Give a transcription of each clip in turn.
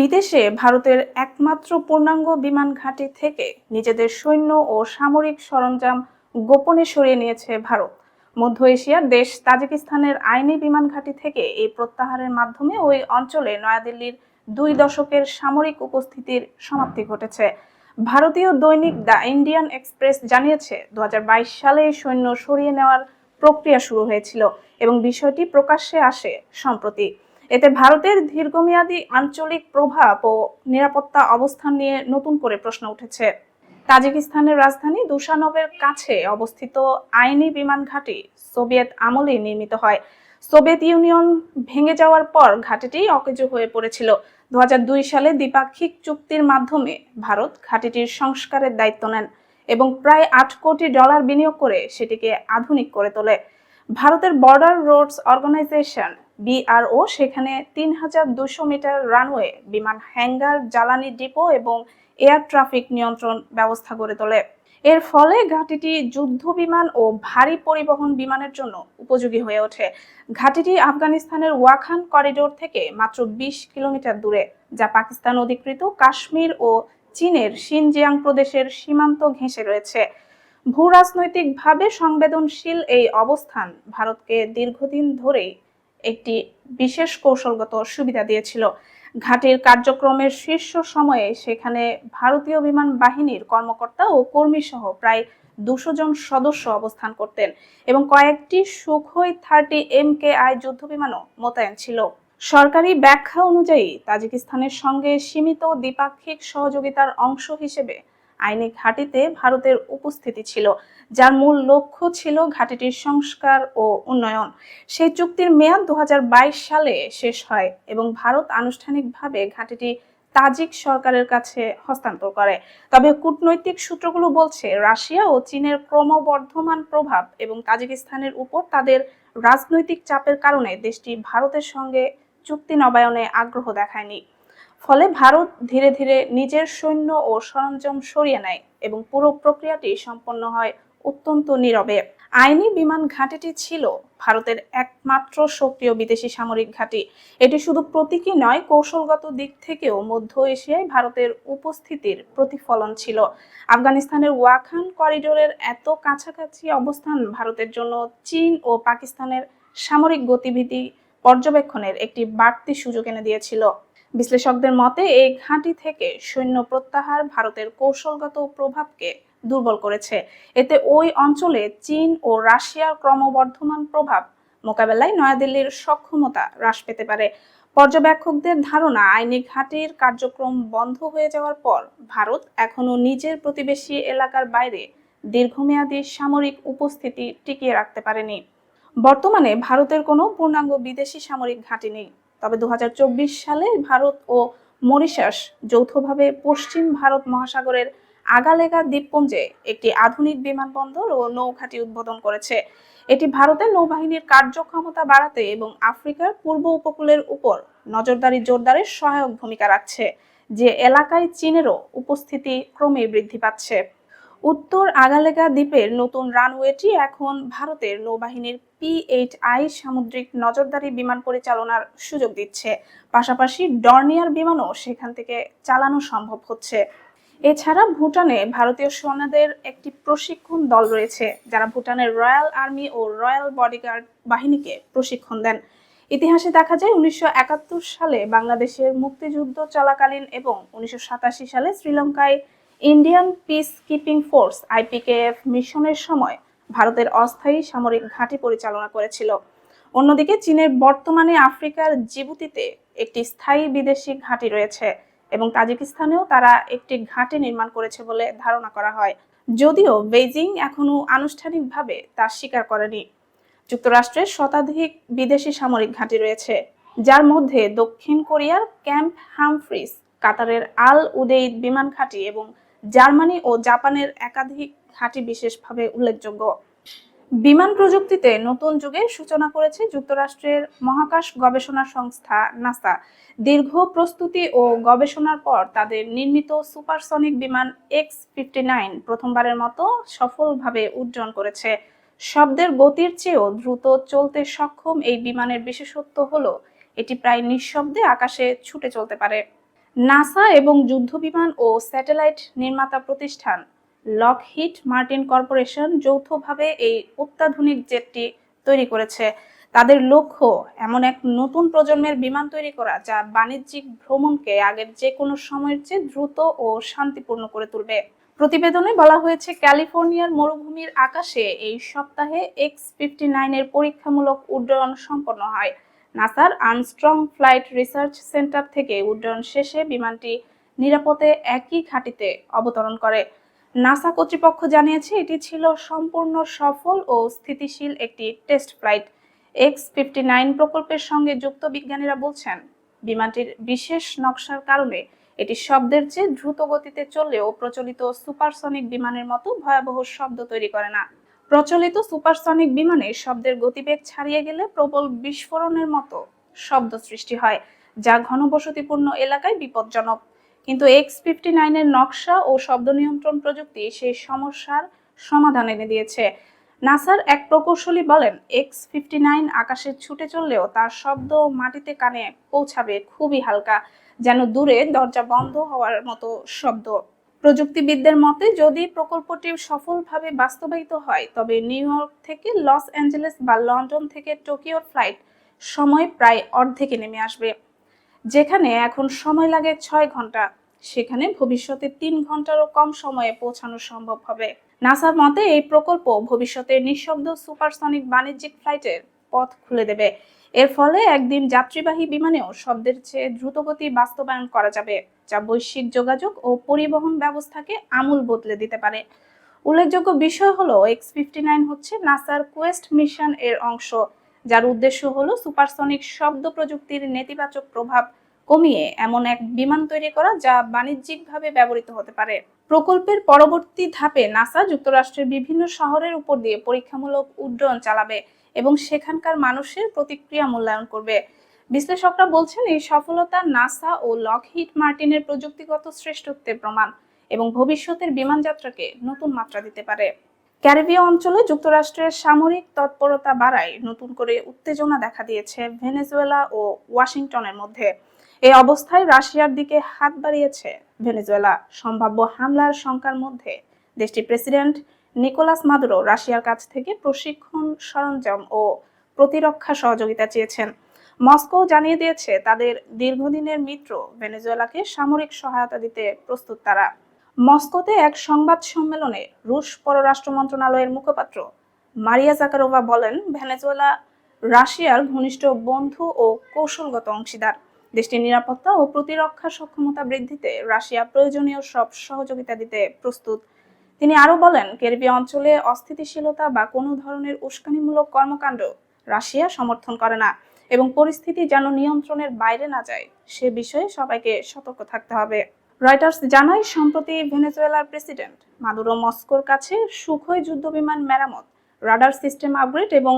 বিদেশে ভারতের একমাত্র পূর্ণাঙ্গ বিমান ঘাঁটি থেকে নিজেদের সৈন্য ও সামরিক সরঞ্জাম গোপনে সরিয়ে নিয়েছে ভারত। মধ্য এশিয়ার দেশ তাজিকিস্তানের আইনি বিমান ঘাঁটি থেকে এই প্রত্যাহারের মাধ্যমে ওই অঞ্চলে নয়াদিল্লির দুই দশকের সামরিক উপস্থিতির সমাপ্তি ঘটেছে। ভারতীয় দৈনিক দ্য ইন্ডিয়ান এক্সপ্রেস জানিয়েছে দু হাজার বাইশ সালে সৈন্য সরিয়ে নেওয়ার প্রক্রিয়া শুরু হয়েছিল এবং বিষয়টি প্রকাশ্যে আসে সম্প্রতি। এতে ভারতের দীর্ঘমেয়াদী আঞ্চলিক প্রভাব ও নিরাপত্তা অবস্থান নিয়ে নতুন করে প্রশ্ন উঠেছে। তাজিকিস্তানের রাজধানী দুশানবের কাছে অবস্থিত আইনি বিমান ঘাঁটি সোভিয়েত আমলে নির্মিত হয়। সোভিয়েত ইউনিয়ন ভেঙে যাওয়ার পর ঘাঁটিটি অকেজো হয়ে পড়েছিল। দু হাজার দুই সালে দ্বিপাক্ষিক চুক্তির মাধ্যমে ভারত ঘাঁটিটির সংস্কারের দায়িত্ব নেন এবং প্রায় আট কোটি ডলার বিনিয়োগ করে সেটিকে আধুনিক করে তোলে। ভারতের বর্ডার রোডস অর্গানাইজেশন বিআরও সেখানে তিন হাজার দুশো মিটার রানওয়ে, বিমান হ্যাঙ্গার, জ্বালানি ডিপো এবং এয়ার ট্রাফিক নিয়ন্ত্রণ ব্যবস্থা গড়ে তোলে। এর ফলে ঘাঁটিটি যুদ্ধ বিমান ও ভারী পরিবহন বিমানের জন্য উপযোগী হয়ে ওঠে। ঘাঁটিটি আফগানিস্তানের ওয়াখান করিডোর থেকে মাত্র বিশ কিলোমিটার দূরে, যা পাকিস্তান অধিকৃত কাশ্মীর ও চীনের সিনজিয়াং প্রদেশের সীমান্ত ঘেঁষে রয়েছে। ভূ রাজনৈতিকভাবে সংবেদনশীল এই অবস্থান ভারতকে দীর্ঘদিন ধরেই একটি বিশেষ কৌশলগত সুবিধা দিয়েছিল। ঘাটির কার্যক্রমের শীর্ষ সময়ে সেখানে ভারতীয় বিমান বাহিনীর কর্মকর্তা ও কর্মী সহ প্রায় দুশো জন সদস্য অবস্থান করতেন এবং কয়েকটি Sukhoi thirty M K I যুদ্ধ বিমানও মোতায়েন ছিল। সরকারি ব্যাখ্যা অনুযায়ী, তাজিকিস্তানের সঙ্গে সীমিত দ্বিপাক্ষিক সহযোগিতার অংশ হিসেবে আইনি ঘাঁটিতে ভারতের উপস্থিতি ছিল, যার মূল লক্ষ্য ছিল ঘাঁটিটির সংস্কার ও উন্নয়ন। সেই চুক্তির মেয়াদ দুহাজার বাইশ সালে শেষ হয় এবং ভারত আনুষ্ঠানিকভাবে ঘাঁটিটি তাজিক সরকারের কাছে হস্তান্তর করে। তবে কূটনৈতিক সূত্রগুলো বলছে, রাশিয়া ও চীনের ক্রমবর্ধমান প্রভাব এবং তাজিকিস্তানের উপর তাদের রাজনৈতিক চাপের কারণে দেশটি ভারতের সঙ্গে চুক্তি নবায়নে আগ্রহ দেখায়নি। ফলে ভারত ধীরে ধীরে নিজের সৈন্য ও সরঞ্জাম সরিয়ে নেয় এবং পুরো প্রক্রিয়াটি সম্পন্ন হয় অত্যন্ত নীরবে। আইনি বিমান ঘাঁটিটি ছিল ভারতের একমাত্র সক্রিয় বিদেশি সামরিক ঘাঁটি। এটি শুধু প্রতীকী নয়, কৌশলগত দিক থেকেও মধ্য এশিয়ায় ভারতের উপস্থিতির প্রতিফলন ছিল। আফগানিস্তানের ওয়াখান করিডোরের এত কাছাকাছি অবস্থান ভারতের জন্য চীন ও পাকিস্তানের সামরিক গতিবিধি পর্যবেক্ষণের একটি বাড়তি সুযোগ এনে দিয়েছিল। বিশ্লেষকদের মতে, এই ঘাঁটি থেকে সৈন্য প্রত্যাহার ভারতের কৌশলগত প্রভাবকে দুর্বল করেছে। এতে ওই অঞ্চলে চীন ও রাশিয়ার ক্রমবর্ধমান প্রভাব মোকাবেলায় নয়াদিল্লির সক্ষমতা হ্রাস পেতে পারে। পর্যবেক্ষকদের ধারণা, আইনি ঘাঁটির কার্যক্রম বন্ধ হয়ে যাওয়ার পর ভারত এখনও নিজের প্রতিবেশী এলাকার বাইরে দীর্ঘমেয়াদী সামরিক উপস্থিতি টিকিয়ে রাখতে পারেনি। বর্তমানে ভারতের কোনো পূর্ণাঙ্গ বিদেশি সামরিক ঘাঁটি নেই। তবে দুহাজার চব্বিশ সালে ভারত ও মরিশাস যৌথভাবে পশ্চিম ভারত মহাসাগরের আগালেগা দ্বীপপুঞ্জে একটি আধুনিক বিমানবন্দর ও নৌঘাঁটি উদ্বোধন করেছে। এটি ভারতের নৌবাহিনীর কার্যক্ষমতা বাড়াতে এবং আফ্রিকার পূর্ব উপকূলের উপর নজরদারি জোরদারের সহায়ক ভূমিকা রাখছে, যে এলাকায় চীনেরও উপস্থিতি ক্রমেই বৃদ্ধি পাচ্ছে। উত্তর আগালেগা দ্বীপের নতুন রানওয়েটি এখন ভারতের নৌবাহিনীর পি এইট আই সামুদ্রিক নজরদারি বিমান পরিচালনার সুযোগ দিচ্ছে। পাশাপাশি ডর্নিয়ার বিমানও সেখান থেকে চালানো সম্ভব হচ্ছে। এছাড়া ভুটানে ভারতীয় সেনাদের একটি প্রশিক্ষণ দল রয়েছে, যারা ভুটানের রয়্যাল আর্মি ও রয়্যাল বডিগার্ড বাহিনীকে প্রশিক্ষণ দেন। ইতিহাসে দেখা যায়, উনিশশো একাত্তর সালে বাংলাদেশের মুক্তিযুদ্ধ চলাকালীন এবং উনিশশো সাতাশি সালে শ্রীলঙ্কায় Indian peace keeping force, IPKF মিশনের সময় ভারতের অস্থায়ী সামরিক ঘাঁটি পরিচালনা করেছিল। অন্যদিকে চীনের বর্তমানে আফ্রিকার জিবুতিতে একটি স্থায়ী বিদেশি ঘাঁটি রয়েছে এবং তাজিকিস্তানেও তারা একটি ঘাঁটি নির্মাণ করেছে বলে ধারণা করা হয়। যদিও বেইজিং এখনও আনুষ্ঠানিকভাবে তা স্বীকার করেনি। যুক্তরাষ্ট্রের শতাধিক বিদেশি সামরিক ঘাঁটি রয়েছে, যার মধ্যে দক্ষিণ কোরিয়ার ক্যাম্প হামফ্রিস কাতারের আল উদেইদ বিমান ঘাঁটি এবং জার্মানি ও জাপানের একাধিক ঘাঁটি বিশেষভাবে উল্লেখযোগ্য। বিমান প্রযুক্তিতে নতুন যুগের সূচনা করেছে যুক্তরাষ্ট্রের মহাকাশ গবেষণা সংস্থা নাসা। দীর্ঘ প্রস্তুতি ও গবেষণার পর তাদের নির্মিত সুপারসনিক বিমান এক্স ফিফটি নাইন প্রথমবারের মতো সফলভাবে উড্ডয়ন করেছে। শব্দের গতির চেয়েও দ্রুত চলতে সক্ষম এই বিমানের বিশেষত্ব হলো, এটি প্রায় নিঃশব্দে আকাশে ছুটে চলতে পারে। নাসা এবং যুদ্ধবিমান ও স্যাটেলাইট নির্মাতা প্রতিষ্ঠান লকহিট মার্টিন কর্পোরেশন যৌথভাবে এই অত্যাধুনিক জেটটি তৈরি করেছে। তাদের লক্ষ্য, এমন এক নতুন প্রজন্মের বিমান তৈরি করা যা বাণিজ্যিক ভ্রমণকে আগের যে কোনো সময়ের চেয়ে দ্রুত ও শান্তিপূর্ণ করে তুলবে। প্রতিবেদনে বলা হয়েছে, ক্যালিফোর্নিয়ার মরুভূমির আকাশে এই সপ্তাহে এক্স ফিফটি নাইনের পরীক্ষামূলক উড্ডয়ন সম্পন্ন হয়। নাসার আর্মস্ট্রং ফ্লাইট রিসার্চ সেন্টার থেকে উড্ডয়ন শেষে বিমানটি নিরাপদে একই ঘাঁটিতে অবতরণ করে। নাসা কর্তৃপক্ষ জানিয়েছে, এটি ছিল সম্পূর্ণ সফল ও স্থিতিশীল একটি test flight. X fifty nine প্রকল্পের সঙ্গে যুক্ত বিজ্ঞানীরা বলছেন, বিমানটির বিশেষ নকশার কারণে এটি শব্দের চেয়ে দ্রুত গতিতে চললেও প্রচলিত সুপারসনিক বিমানের মতো ভয়াবহ শব্দ তৈরি করে না। প্রচলিত সুপারসনিক বিমানে শব্দের গতিবেগ ছাড়িয়ে গেলে প্রবল বিস্ফোরণের মতো শব্দ সৃষ্টি হয়, যা ঘনবসতিপূর্ণ এলাকায় বিপজ্জনক। কিন্তু এক্স ফিফটি নাইনের নকশা ও শব্দ নিয়ন্ত্রণ প্রযুক্তি সেই সমস্যার সমাধান এনে দিয়েছে। নাসার এক প্রকৌশলী বলেন, এক্স ফিফটি নাইন আকাশে ছুটে চললেও তার শব্দ মাটিতে কানে পৌঁছাবে খুবই হালকা, যেন দূরে দরজা বন্ধ হওয়ার মতো শব্দ। প্রযুক্তিবিদদের মতে, যদি প্রকল্পটি সফলভাবে বাস্তবায়িত হয়, তবে নিউ ইয়র্ক থেকে লস অ্যাঞ্জেলেস বা লন্ডন থেকে টোকিওর ফ্লাইট সময় প্রায় অর্ধেকে নেমে আসবে। যেখানে এখন সময় লাগে ছয় ঘণ্টা, সেখানে ভবিষ্যতে তিন ঘন্টারও কম সময়ে পৌঁছানো সম্ভব হবে। নাসার মতে, এই প্রকল্প ভবিষ্যতে নিঃশব্দ সুপারসনিক বাণিজ্যিক ফ্লাইটের পথ খুলে দেবে। এর ফলে একদিন যাত্রীবাহী বিমানেও শব্দের চেয়ে দ্রুতগতি বাস্তবায়ন করা যাবে। যা বৈশ্বিক যোগাযোগ ও পরিবহন ব্যবস্থাকে আমূল বদলে দিতে পারে। উল্লেখযোগ্য বিষয় হলো, এক্স ফিফটি নাইন হচ্ছে নাসার কোয়েস্ট মিশন এর অংশ, যার উদ্দেশ্য হলো সুপারসনিক শব্দ প্রযুক্তির নেতিবাচক প্রভাব কমিয়ে এমন এক বিমান তৈরি করা যা বাণিজ্যিকভাবে ব্যবহৃত হতে পারে। প্রকল্পের পরবর্তী ধাপে নাসা যুক্তরাষ্ট্রের বিভিন্ন শহরের উপর দিয়ে পরীক্ষামূলক উড্ডয়ন চালাবে এবং সেখানকার মানুষের প্রতিক্রিয়া মূল্যায়ন করবে। বিশ্লেষকরা বলছেন, এই সফলতা নাসা ও লকহিট মার্টিনের প্রযুক্তিগত শ্রেষ্ঠত্বের প্রমাণ এবং ভবিষ্যতের বিমান যাত্রাকে নতুন মাত্রা দিতে পারে। ক্যারিবীয় অঞ্চলে যুক্তরাষ্ট্রের সামরিক তৎপরতা বাড়ায় নতুন করে উত্তেজনা দেখা দিয়েছে ভেনেজুয়েলা ও ওয়াশিংটনের মধ্যে। এই অবস্থায় রাশিয়ার দিকে হাত বাড়িয়েছে ভেনেজুয়েলা। সম্ভাব্য হামলার শঙ্কার মধ্যে দেশটির প্রেসিডেন্ট নিকোলাস মাদুরো রাশিয়ার কাছ থেকে প্রশিক্ষণ সরঞ্জাম ও প্রতিরক্ষা সহযোগিতা চেয়েছেন। মস্কো জানিয়ে দিয়েছে, তাদের দীর্ঘদিনের মিত্র ভেনেজুয়েলাকে সামরিক সহায়তা দিতে প্রস্তুত তারা। মস্কোতে এক সংবাদ সম্মেলনে রুশ পররাষ্ট্র মন্ত্রণালয়ের মুখপাত্র মারিয়া জাকারোভা বলেন, ভেনেজুয়েলা, রাশিয়ার ঘনিষ্ঠ বন্ধু ও কৌশলগত অংশীদার। দেশটির নিরাপত্তা ও প্রতিরক্ষা সক্ষমতা বৃদ্ধিতে রাশিয়া প্রয়োজনীয় সব সহযোগিতা দিতে প্রস্তুত। তিনি আরও বলেন ক্যারিবীয় অঞ্চলে অস্থিতিশীলতা বা কোনো ধরনের উস্কানিমূলক কর্মকাণ্ড রাশিয়া সমর্থন করে না। এবং পরিস্থিতি যেন নিয়ন্ত্রণের বাইরে না যায়, সে বিষয়ে সবাইকে সতর্ক থাকতে হবে। রয়টার্স জানায়, সম্প্রতি ভেনেজুয়েলার প্রেসিডেন্ট মাদুরো মস্কোর কাছে সুখই যুদ্ধবিমান মেরামত, রাডার সিস্টেম আপগ্রেড এবং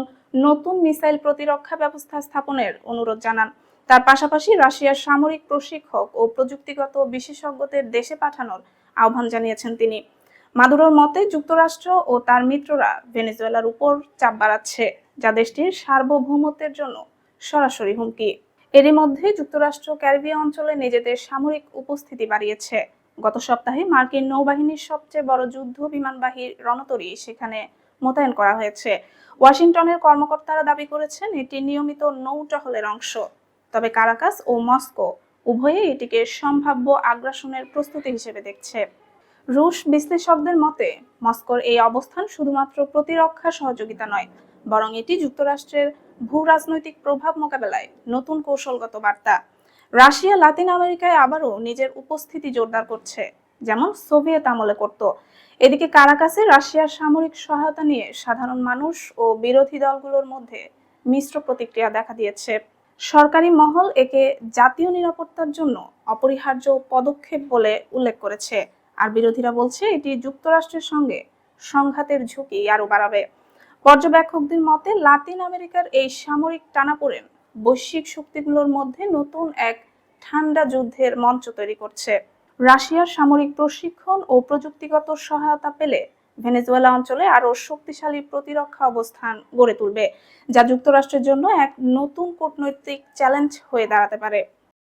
নতুন মিসাইল প্রতিরক্ষা ব্যবস্থা স্থাপনের অনুরোধ জানান। তার পাশাপাশি রাশিয়ার সামরিক প্রশিক্ষক ও প্রযুক্তিগত বিশেষজ্ঞদের দেশে পাঠানোর আহ্বান জানিয়েছেন তিনি। মাদুরোর মতে, যুক্তরাষ্ট্র ও তার মিত্ররা ভেনেজুয়েলার উপর চাপ বাড়াচ্ছে, যা দেশটির সার্বভৌমত্বের জন্য সরাসরি হুমকি। এরই মধ্যে যুক্তরাষ্ট্র ক্যারিবীয় অঞ্চলে নিজেদের সামরিক উপস্থিতি বাড়িয়েছে। গত সপ্তাহে মার্কিন নৌবাহিনীর সবচেয়ে বড় যুদ্ধ বিমানবাহী রণতরী সেখানে মোতায়েন করা হয়েছে। ওয়াশিংটনের কর্মকর্তারা দাবি করেছেন, এটি নিয়মিত নৌ টহলের অংশ। তবে কারাকাস ও মস্কো উভয়ে এটিকে সম্ভাব্য আগ্রাসনের প্রস্তুতি হিসেবে দেখছে। রুশ বিশ্লেষকদের মতে, মস্কোর এই অবস্থান শুধুমাত্র প্রতিরক্ষা সহযোগিতা নয় বরং এটি যুক্তরাষ্ট্রের ভূ রাজনৈতিক প্রভাব মোকাবেলায় নতুন কৌশলগত বার্তা। রাশিয়া লাতিন আমেরিকায় আবারও নিজের উপস্থিতি জোরদার করছে, যেমন সোভিয়েত আমলে করত। এদিকে কারাকাসে রাশিয়ার সামরিক সহায়তা নিয়ে সাধারণ মানুষ ও বিরোধী দলগুলোর মধ্যে মিশ্র প্রতিক্রিয়া দেখা দিয়েছে। সরকারি মহল একে জাতীয় নিরাপত্তার জন্য অপরিহার্য পদক্ষেপ বলে উল্লেখ করেছে। আর বিরোধীরা বলছে, এটি যুক্তরাষ্ট্রের সঙ্গে সংঘাতের ঝুঁকি আরও বাড়াবে। পর্যবেক্ষকদের মতে, লাতিন আমেরিকার এই সামরিক টানাপোড়েন বৈশ্বিক শক্তিগুলোর মধ্যে নতুন এক ঠান্ডা যুদ্ধের মঞ্চ তৈরি করছে। রাশিয়ার সামরিক প্রশিক্ষণ ও প্রযুক্তিগত সহায়তা পেলে ভেনেজুয়েলা অঞ্চলে আরও শক্তিশালী প্রতিরক্ষা অবস্থান গড়ে তুলবে, যা যুক্তরাষ্ট্রের জন্য এক নতুন কূটনৈতিক চ্যালেঞ্জ হয়ে দাঁড়াতে পারে।